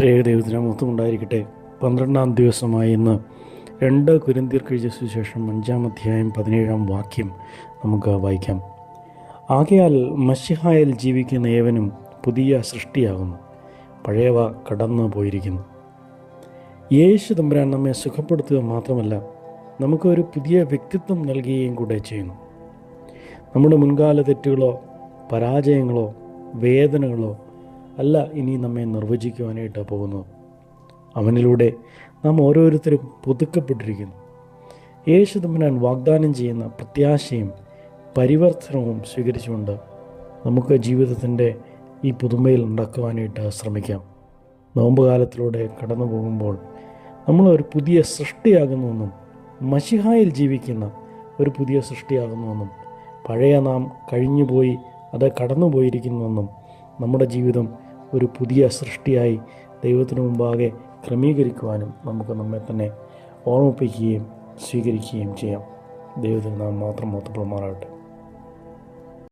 ത്രേക ദൈവത്തിന് മൊത്തമുണ്ടായിരിക്കട്ടെ പന്ത്രണ്ടാം ദിവസമായി ഇന്ന് രണ്ട് കുരിന്തിയർ കഴിച്ച ശേഷം അഞ്ചാം അധ്യായം പതിനേഴാം വാക്യം നമുക്ക് വായിക്കാം. ആകയാൽ മഷിഹായിൽ ജീവിക്കുന്ന ഏവനും പുതിയ സൃഷ്ടിയാകുന്നു. പഴയവ കടന്നു പോയിരിക്കുന്നു. യേശു തമ്പുരാൻ നമ്മെ സുഖപ്പെടുത്തുക മാത്രമല്ല നമുക്കൊരു പുതിയ വ്യക്തിത്വം നൽകുകയും കൂടെ ചെയ്യുന്നു. നമ്മുടെ മുൻകാല തെറ്റുകളോ പരാജയങ്ങളോ വേദനകളോ അല്ല ഇനി നമ്മെ നിർവചിക്കുവാനായിട്ട് പോകുന്നത്. അവനിലൂടെ നാം ഓരോരുത്തരും പുതുക്കപ്പെട്ടിരിക്കുന്നു. യേശു വാഗ്ദാനം ചെയ്യുന്ന പ്രത്യാശയും പരിവർത്തനവും സ്വീകരിച്ചുകൊണ്ട് നമുക്ക് ജീവിതത്തിന്റെ ഈ പുതുമയിൽ ഉണ്ടാക്കുവാനായിട്ട് ശ്രമിക്കാം. നോമ്പുകാലത്തിലൂടെ കടന്നു പോകുമ്പോൾ നമ്മൾ ഒരു പുതിയ സൃഷ്ടിയാകുന്നുവെന്നും മഷിഹായിൽ ജീവിക്കുന്ന ഒരു പുതിയ സൃഷ്ടിയാകുന്നുവെന്നും പഴയ നാം കഴിഞ്ഞുപോയി അത് കടന്നുപോയിരിക്കുന്നുവെന്നും നമ്മുടെ ജീവിതം ഒരു പുതിയ സൃഷ്ടിയായി ദൈവത്തിനു മുമ്പാകെ ക്രമീകരിക്കുവാനും നമുക്ക് നമ്മെ തന്നെ ഓർമ്മിപ്പിക്കുകയും സ്വീകരിക്കുകയും ചെയ്യാം. ദൈവത്തിന് നാം മാത്രം മൊത്തപ്പെടുമാറാകട്ടെ